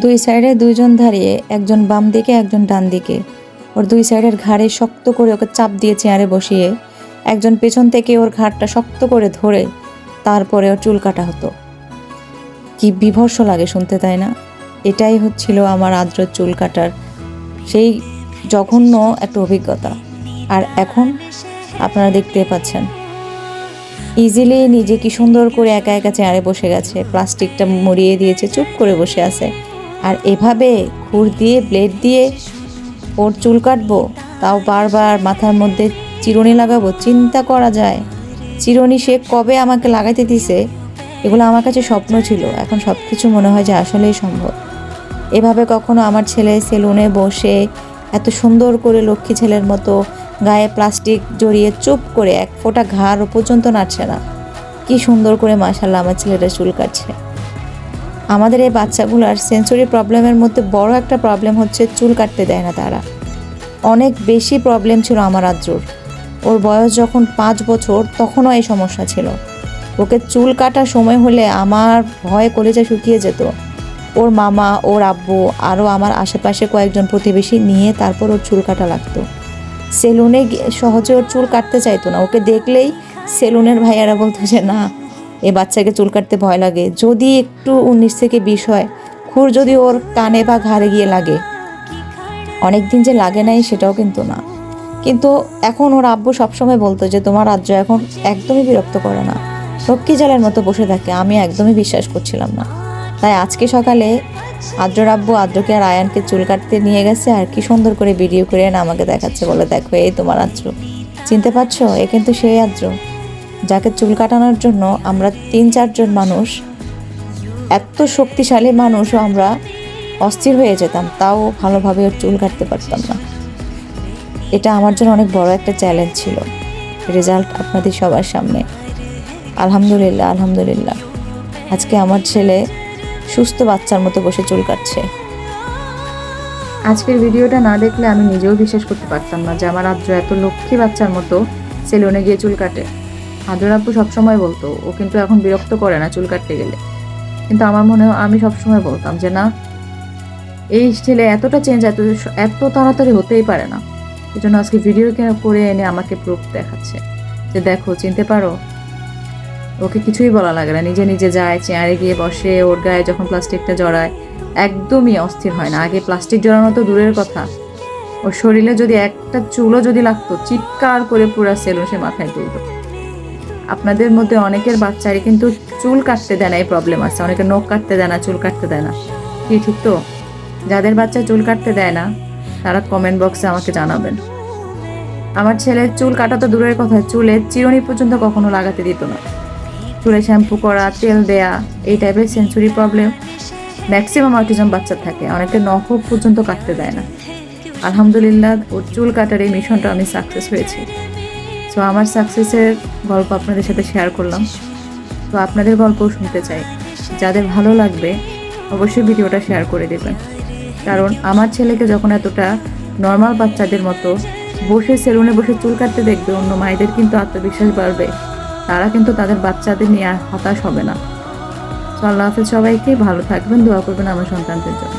দুই সাইডে দুইজন দাঁড়িয়ে, একজন বাম দিকে, একজন ডান দিকে। ওর দুই সাইডের ঘাড়ে শক্ত করে ওকে চাপ দিয়ে চেয়ারে বসিয়ে, একজন পেছন থেকে ওর ঘাড়টা শক্ত করে ধরে তারপরে ওর চুল কাটা হতো। কি বিভর্ষ লাগে শুনতে, তাই না? এটাই হচ্ছিল আমার আদ্র চুল কাটার সেই জঘন্য একটা অভিজ্ঞতা। আর এখন আপনারা দেখতে পাচ্ছেন। ইজিলি নিজে কি সুন্দর করে একা একা চেয়ারে বসে গেছে, প্লাস্টিকটা মরিয়ে দিয়েছে, চুপ করে বসে আছে। আর এভাবে খুর দিয়ে ব্লেড দিয়ে ওর চুল কাটবো, তাও বারবার মাথার মধ্যে চিরুনি লাগাবো, চিন্তা করা যায়। চিরুনি সে কবে আমাকে লাগাইতে দিছে? এগুলো আমার কাছে স্বপ্ন ছিল। এখন সব কিছু মনে হয় যে আসলেই সম্ভব। এভাবে কখনো আমার ছেলে সেলুনে বসে এত সুন্দর করে লক্ষ্মী ছেলের মতো গায়ে প্লাস্টিক জড়িয়ে চুপ করে এক ফোঁটা ঘাড় পর্যন্ত নাড়ছে না। কি সুন্দর করে মাশাল্লাহ আমার ছেলেটা চুল কাটছে। আমাদের এই বাচ্চাগুলোর সেন্সরি প্রবলেমের মধ্যে বড় একটা প্রবলেম হচ্ছে চুল কাটতে দেয় না তারা। অনেক বেশি প্রবলেম ছিল আমার আদ্রুর। ওর বয়স যখন পাঁচ বছর, তখনও এই সমস্যা ছিল। ওকে চুল কাটার সময় হলে আমার ভয়ে কলেজে শুকিয়ে যেত। ওর মামা, ওর আব্বু, আরও আমার আশেপাশে কয়েকজন প্রতিবেশী নিয়ে তারপর ওর চুল কাটা লাগতো। সেলুনে সহজে ওর চুল কাটতে চাইতো না। ওকে দেখলেই সেলুনের ভাইয়ারা বলতো যে, না এ বাচ্চাকে চুল কাটতে ভয় লাগে। যদি একটু উনিশ থেকে বিশ হয়, খুর যদি ওর কানে বা ঘাড়ে গিয়ে লাগে। অনেক দিন যে লাগে নাই সেটাও কিন্তু না। কিন্তু এখন ওর আব্বু সবসময় বলতো যে, তোমার রাজ্য এখন একদমই বিরক্ত করে না। লক্ষ্মী জালের মতো বসে থাকে। আমি একদমই বিশ্বাস করছিলাম না। তাই আজকে সকালে আদ্র আব্বু আদ্রকে আর আয়ানকে চুল কাটতে নিয়ে গেছে আর কি সুন্দর করে ভিডিও করে আমাকে দেখাচ্ছে। বলে, দেখো, এই তোমার আদ্র। চিনতে পারছ? এ কিন্তু সেই আদ্র। যাকে চুল কাটানোর জন্য আমরা তিন চারজন মানুষ, এত শক্তিশালী মানুষও আমরা অস্থির হয়ে যেতাম, তাও ভালোভাবে ওর চুল কাটতে পারতাম না। এটা আমার জন্য অনেক বড় একটা চ্যালেঞ্জ ছিল। রেজাল্ট আপনাদের সবার সামনে। আলহামদুলিল্লাহ আলহামদুলিল্লাহ। আজকে আমার ছেলে সুস্থ বাচ্চার মতো বসে চুল কাটছে। আজকের ভিডিওটা না দেখলে আমি নিজেও বিশ্বাস করতে পারতাম না যে আমার আদ্র এত লক্ষ্মী বাচ্চার মতো সেলুনে গিয়ে চুল কাটে। আদ্র আপু সবসময় বলতো, ও কিন্তু এখন বিরক্ত করে না চুল কাটতে গেলে। কিন্তু আমার মনে হয় আমি সবসময় বলতাম যে, না, এই ছেলে এতটা চেঞ্জ এত এত তাড়াতাড়ি হতেই পারে না। এই জন্য আজকে ভিডিও করে এনে আমাকে প্রুফ দেখাচ্ছে যে, দেখো, চিনতে পারো? ওকে কিছুই বলা লাগে না। নিজে নিজে যায়, চেয়ারে গিয়ে বসে, ওর গায়ে যখন প্লাস্টিকটা জড়ায়, একদমই অস্থির হয় না। আগে প্লাস্টিক জড়ানো তো দূরের কথা। ওর শরীরে যদি একটা চুলও যদি লাগতো, চিৎকার করে পুরা সেলুন সে মাথায় তুলতো। আপনাদের মধ্যে অনেকের বাচ্চারই কিন্তু চুল কাটতে দেয় না, এই প্রবলেম আছে। অনেকে নখ কাটতে দেয় না, চুল কাটতে দেয় না। কি ঠিক তো? যাদের বাচ্চা চুল কাটতে দেয় না, তারা কমেন্ট বক্সে আমাকে জানাবেন। আমার ছেলের চুল কাটা তো দূরের কথা, চুলে চিরুনি পর্যন্ত কখনো লাগাতে দিত না। চুলে শ্যাম্পু করা, তেল দেয়া, এই টাইপের সেন্সুরি প্রবলেম ম্যাক্সিমাম অটিজম বাচ্চার থাকে। অনেকে নখ পর্যন্ত কাটতে দেয় না। আলহামদুলিল্লাহ, ওর চুল কাটার এই মিশনটা আমি সাকসেস হয়েছি। তো আমার সাকসেসের গল্প আপনাদের সাথে শেয়ার করলাম। তো আপনাদের গল্পও শুনতে চাই। যাদের ভালো লাগবে, অবশ্যই ভিডিওটা শেয়ার করে দেবেন। কারণ আমার ছেলেকে যখন এতটা নর্মাল বাচ্চাদের মতো বসে সেলুনে বসে চুল কাটতে দেখবে, অন্য মায়েদের কিন্তু আত্মবিশ্বাস বাড়বে। তারা কিন্তু তাদের বাচ্চাদের নিয়ে হতাশ হবে না। তো আল্লাহ হাফেজ সবাইকে ভালো থাকবেন, দোয়া করবেন আমার সন্তানদের জন্য।